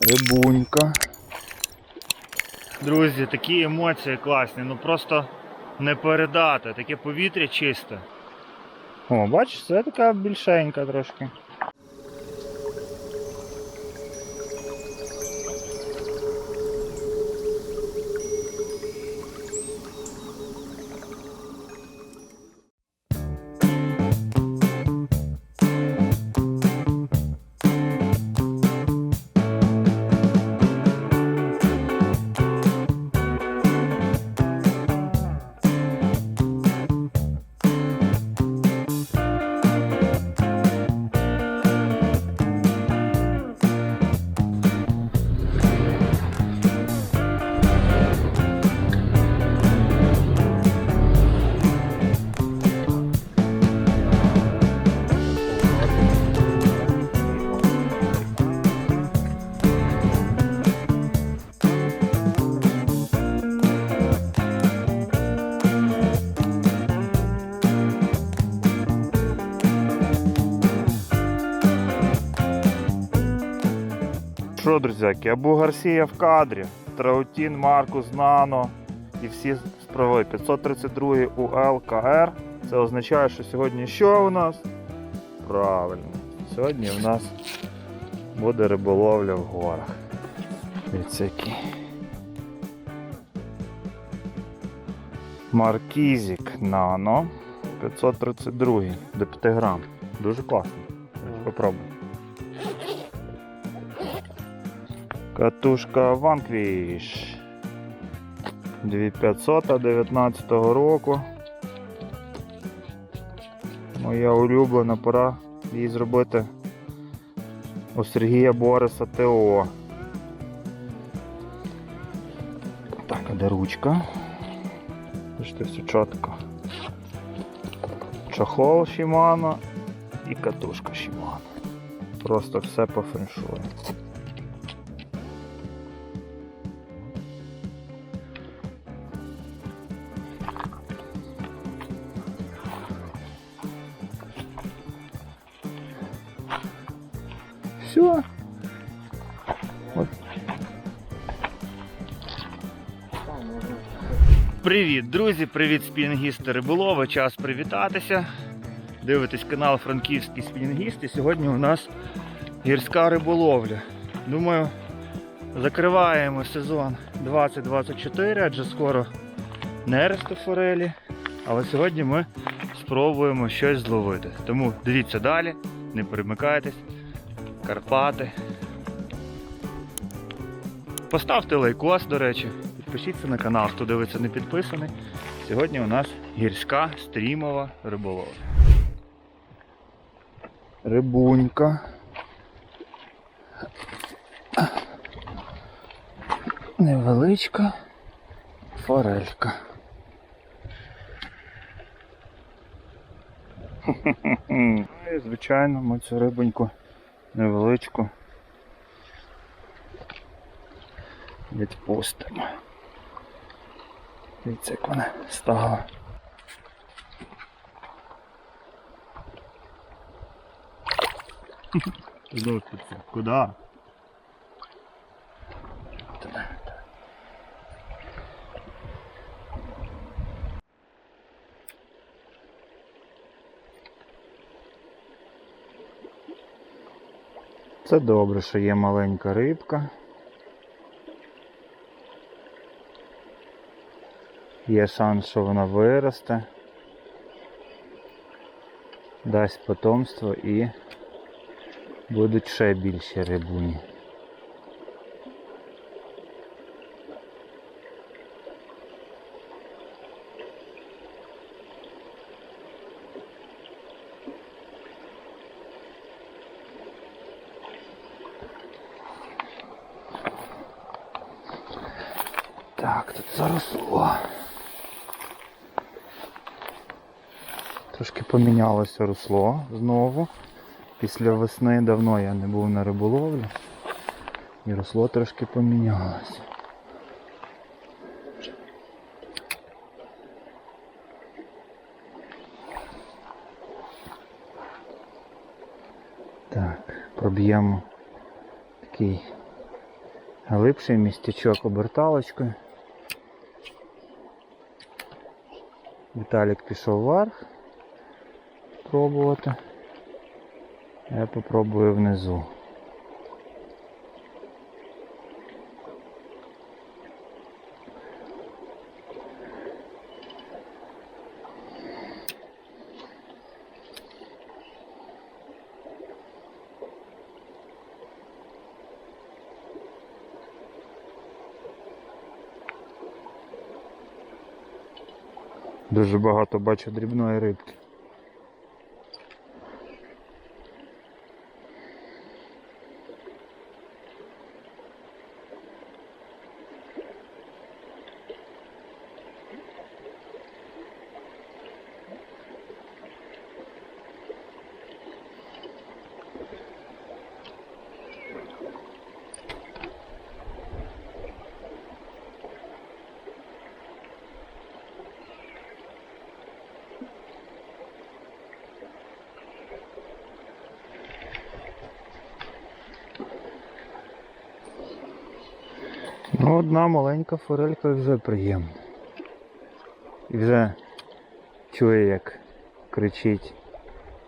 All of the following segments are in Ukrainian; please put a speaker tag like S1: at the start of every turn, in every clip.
S1: Рибунька.
S2: Друзі, такі емоції класні, ну просто не передати. Таке повітря чисте.
S1: О, бачиш, це така більшенька трошки. Що, друзяки, Абу Гарсія в кадрі, Траутін, Маркус, Нано і всі справи. 532 УЛ КР. Це означає, що сьогодні що у нас? Правильно. Сьогодні у нас буде риболовля в горах. Який. Маркізік Нано 532 до 5 грам. Дуже класно. Попробуй. Катушка Vanquish 2500 19 року. Моя улюблена пора її зробити у Сергія Бориса ТО. Так, а де ручка? Бачите, все чітко. Чохол Shimano і катушка Shimano. Просто все по феншую. Все. Вот.
S2: Привіт, друзі! Привіт, спінінгісти риболови. Час привітатися. Дивитесь канал Франківський спінінгіст. І сьогодні у нас гірська риболовля. Думаю, закриваємо сезон 2024, адже скоро нерести форелі. Але сьогодні ми спробуємо щось зловити. Тому дивіться далі, не перемикайтесь. Карпати. Поставте лайкос, до речі, підпишіться на канал, хто дивиться не підписаний. Сьогодні у нас гірська стрімова риболовля.
S1: Рибунька. Невеличка форелька. Ну І, звичайно, ми цю рибоньку невеличку відпустимо. Дивіться, як вона стала.
S2: Куди?
S1: Це добре, що є маленька рибка. Є шанс, що вона виросте, дасть потомство і будуть ще більші рибуні. Так, тут заросло. Трошки помінялося русло знову. Після весни давно я не був на риболовлі. І русло трошки помінялося. Так, проб'ємо такий Глибший містячок оберталочкою. Віталік пішов вверх пробувати. Я попробую внизу. Дуже багато бачу дрібної рибки. Ну, одна маленька форелька вже приємна. І вже чує, як кричить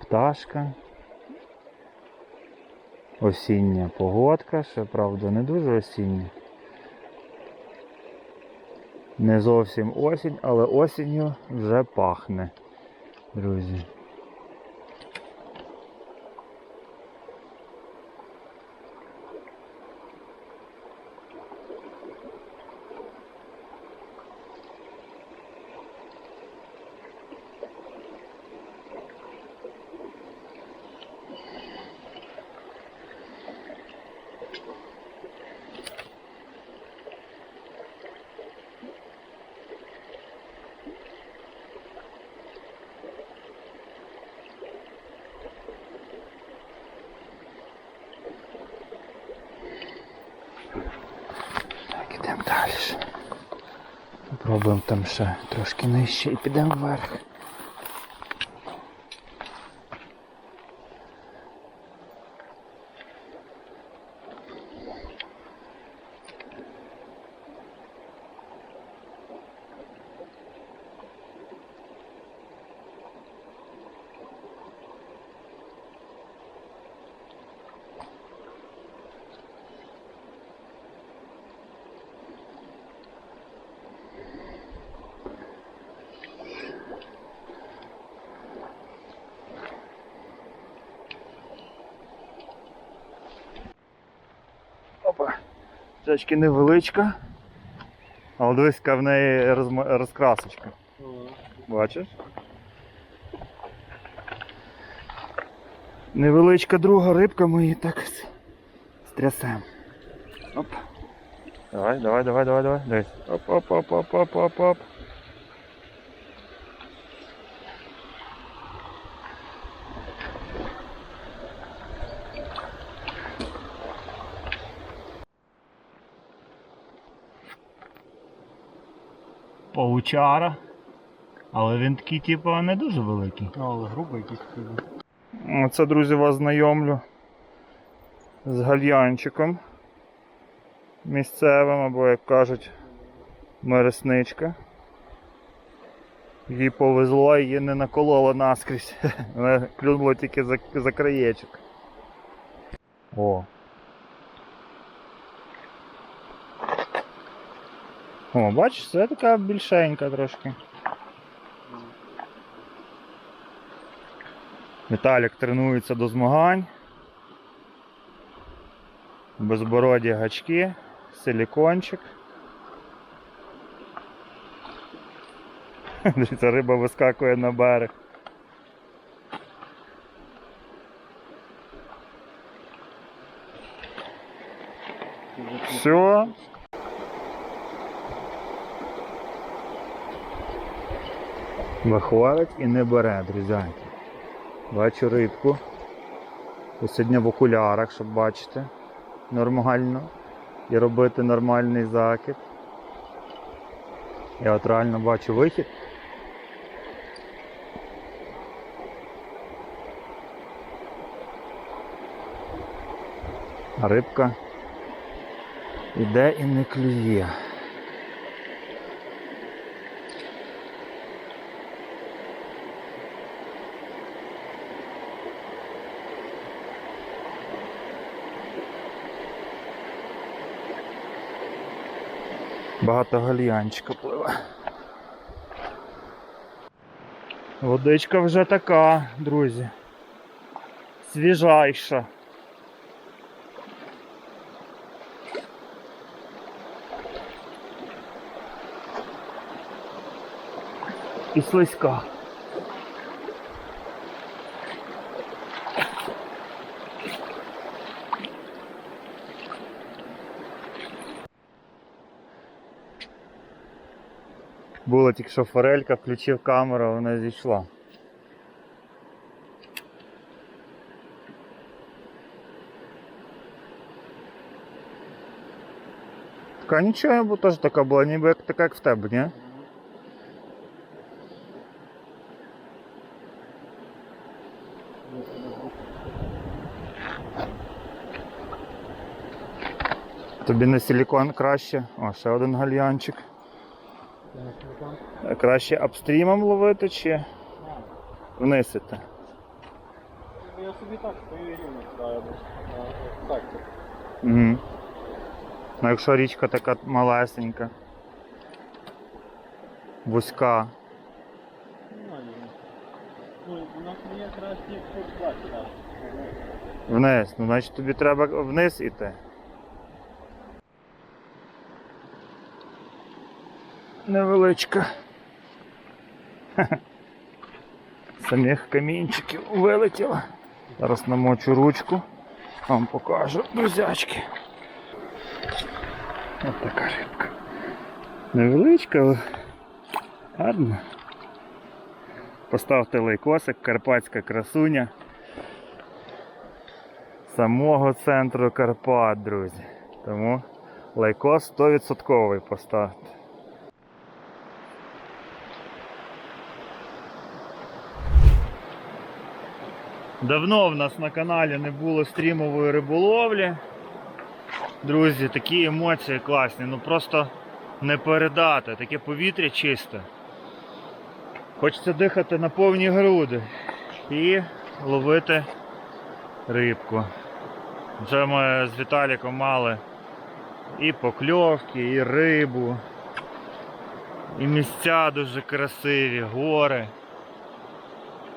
S1: пташка. Осіння погодка, ще правда не дуже осіння. Не зовсім осінь, але осінню вже пахне, друзі. Так, ідемо далі. Попробуємо там ще трошки нижче і підемо вверх. Чачки невеличка. Але дивись, яка в неї розкрасочка. Бачиш? Невеличка друга рибка, ми її так стрясемо. Оп. Давай, давай, давай, давай, давай. Дивись. Оп, оп, оп, оп, оп, оп, оп. Паучара. Але він такий, типу, не дуже великий.
S3: Але грубо якийсь такий.
S4: Оце, друзі, вас знайомлю з гальянчиком місцевим, або, як кажуть, мересничка. Їй повезло, її не накололо наскрізь. Вона клюнула тільки за, за краєчок. О. О, бачиш, це така більшенька трошки. Віталік тренується до змагань. Безбороді гачки, силікончик. Дивіться, риба вискакує на берег. Все. Виходить і не бере, друзяки. Бачу рибку. І сьогодні в окулярах, щоб бачити нормально. І робити нормальний закид. Я от реально бачу вихід. А рибка
S1: Іде і не клює. Багато гальянчика пливе. Водичка вже така, друзі. Свіжайша. І слизька. Була тільки що форелька, включив камеру, вона зійшла. Така нічого, бо теж така була, ніби як така, як в тебе, ні? Тобі на силікон краще. О, ще один гальянчик. Краще апстрімом ловити чи іти?
S3: Ну, Я собі так стою рівно кидаю. Так,
S1: Угу. Ну якщо річка така малесенька, вузька.
S3: Ну, мені бачить.
S1: Вниз, ну значить тобі треба вниз іти. Невеличка. Самих камінчиків вилетіло. Зараз намочу ручку, вам покажу друзячки. Ось така рибка. Невеличка, але гарна. Поставте лайкосик, карпатська красуня самого центру Карпат, друзі. Тому лайкос 100% поставте. Давно в нас на каналі не було стрімової риболовлі. Друзі, такі емоції класні, ну просто не передати, таке повітря чисте. Хочеться дихати на повні груди і ловити рибку. Вже ми з Віталіком мали і покльовки, і рибу, і місця дуже красиві, гори.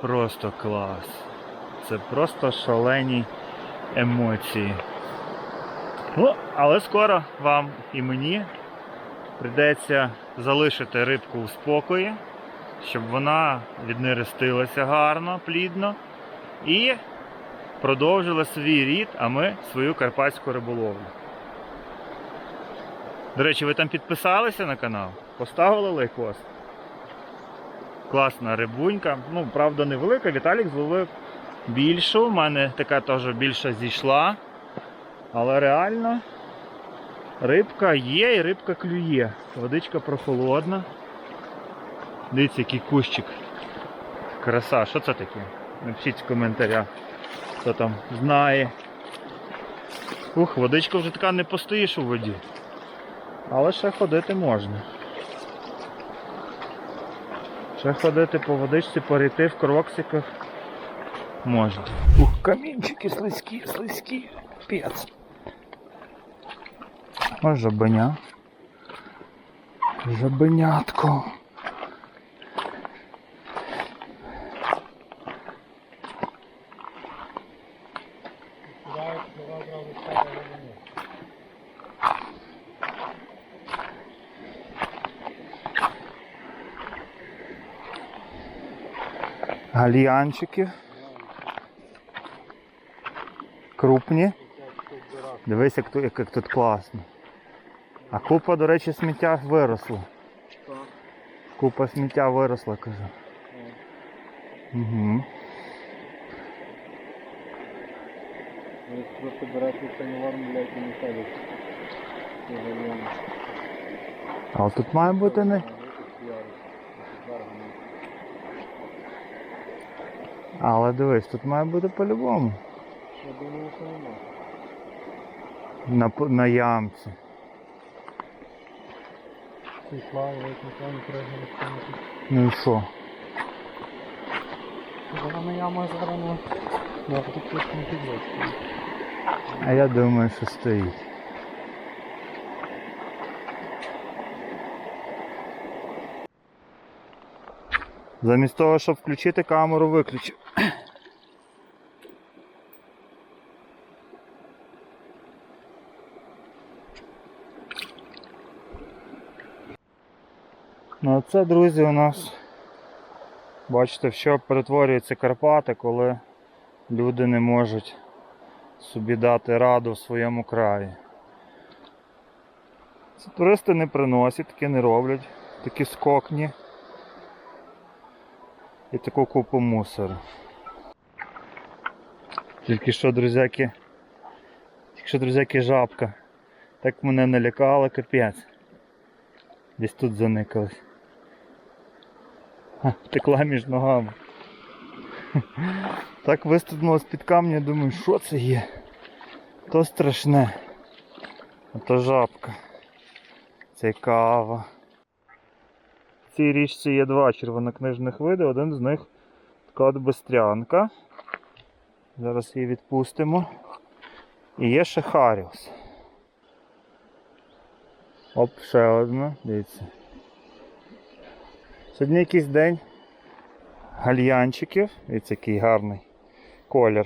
S1: Просто клас. Це просто шалені емоції. Ну, але скоро вам і мені прийдеться залишити рибку у спокої, щоб вона віднерестилася гарно, плідно і продовжила свій рід, а ми свою карпатську риболовлю. До речі, ви там підписалися на канал? Поставили лайкос? Класна рибунька. Ну, правда, невелика. Віталік зловив більшу. У мене така теж більша зійшла. Але реально рибка є і рибка клює. Водичка прохолодна. Дивіться, який кущик. Краса, що це таке? Напишіть в коментарях, хто там знає. Ух, водичка вже така не постоїш у воді. Але ще ходити можна. Ще ходити по водичці, перейти в кроксиках можна. Ух, камінчики слизькі, слизькі. Пець. Ось жабеня. Жабенятко.
S3: Кидають,
S1: Крупні. Дивись, як тут, як, як тут класно. А купа, до речі, сміття виросла. Купа сміття виросла, кажу. Угу.
S3: Просто не варно, блядь, і не гальяно.
S1: Але тут має бути не.
S3: А.
S1: Але дивись, тут має бути по-любому.
S3: Я думаю, що нема.
S1: На, на ямці.
S3: і ледь ніхто не пригнув в.
S1: Ну і що?
S3: Вона яма зараз на... Да, тут точно не підводиться.
S1: А я думаю, що стоїть. Замість того, щоб включити камеру, виключив. Ну, а це, друзі, у нас, бачите, в що перетворюються Карпати, коли люди не можуть собі дати раду в своєму краї. Це туристи не приносять, таке не роблять, такі скокні і таку купу мусору. Тільки що, друзяки, тільки що, друзяки, жабка. Так мене налякала, капець. Десь тут заникалась. Ха, Втекла між ногами. Так вистрибнула з-під камня, думаю, що це є? То страшне. А то жабка. Цікаво. В цій річці є два червонокнижних види, один з них така от бистрянка. Зараз її відпустимо. І є ще Харіус. Оп, ще одна, дивіться. Сьогодні якийсь день гальянчиків. Дивіться, який гарний колір.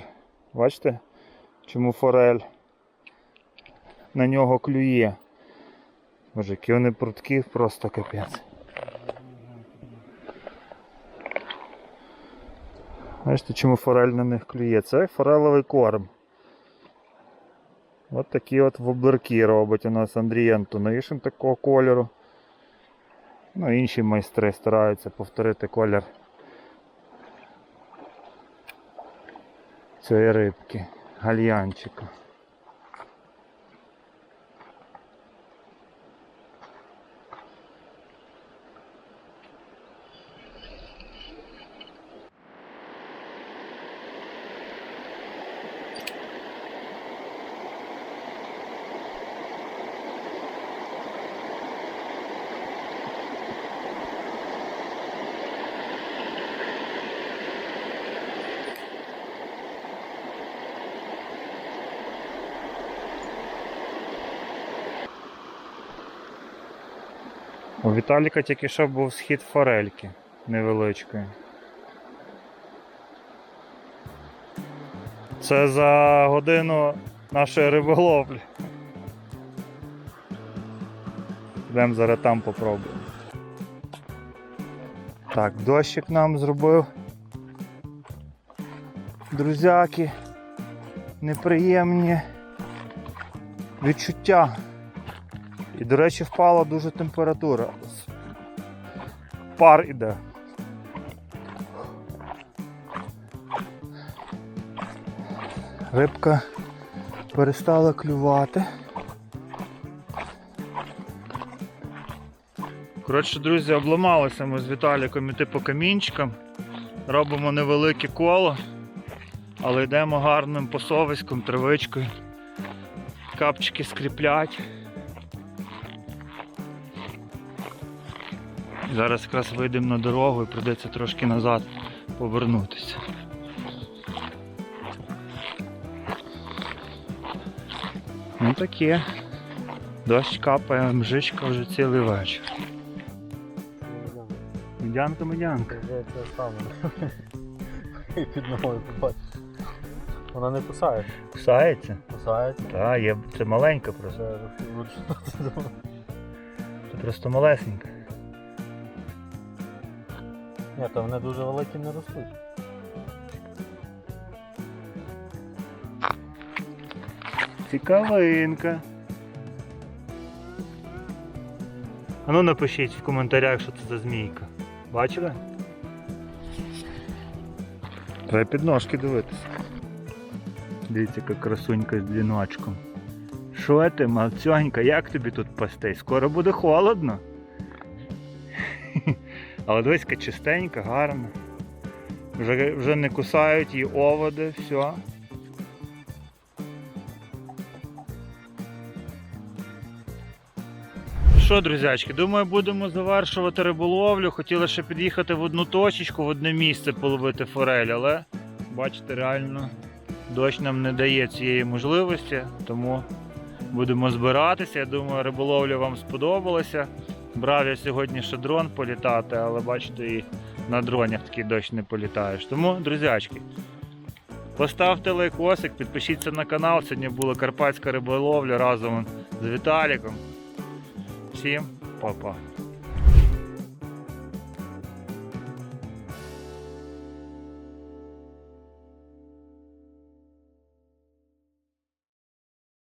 S1: Бачите? Чому форель на нього клює? Боже, які вони прутки, просто капець. Бачите, чому форель на них клює? Це фореловий корм. От такі от воблерки робить у нас Андрій Антонишин такого кольору. Ну, інші майстри стараються повторити колір цієї рибки, гальянчика. У Віталіка тільки що був схід форельки невеличкої. Це за годину нашої риболовлі. Йдемо зараз там попробуємо. Так, дощик нам зробив. Друзяки, неприємні відчуття. І, до речі, впала дуже температура. Пар іде. Рибка перестала клювати. Коротше, друзі, обламалися ми з Віталіком іти по камінчикам. Робимо невелике коло, але йдемо гарним посовиськом, травичкою. Капчики скріплять. Зараз якраз вийдемо на дорогу і прийдеться трошки назад повернутися. Ну таке. Дощ капає, мжичка вже цілий вечір. Медянка, медянка.
S3: Вже це саме. Під ногою побачиш. Вона не кусає.
S1: Кусається?
S3: Кусається.
S1: Так, є, це маленька просто.
S3: Це.
S1: Це просто малесенька.
S3: Ні, то вони дуже великі не ростуть.
S1: Цікавинка. А ну напишіть в коментарях, що це за змійка. Бачили? Треба під ножки дивитися. Дивіться, яка красунька з дліночком. Що ти, малцьонька, як тобі тут пастей? Скоро буде холодно. Але дивись, чистенька, гарна. Вже, вже не кусають її оводи, все. що, друзячки, думаю, будемо завершувати риболовлю. Хотіли ще під'їхати в одну точечку, в одне місце половити форель, але бачите, реально дощ нам не дає цієї можливості, тому будемо збиратися. Я думаю, риболовля вам сподобалася. Брав я сьогодні ще дрон політати, але бачите, і на дронях такий дощ не політаєш. Тому, друзячки, поставте лайкосик, підпишіться на канал. Сьогодні була карпатська риболовля разом з Віталіком. Всім па-па.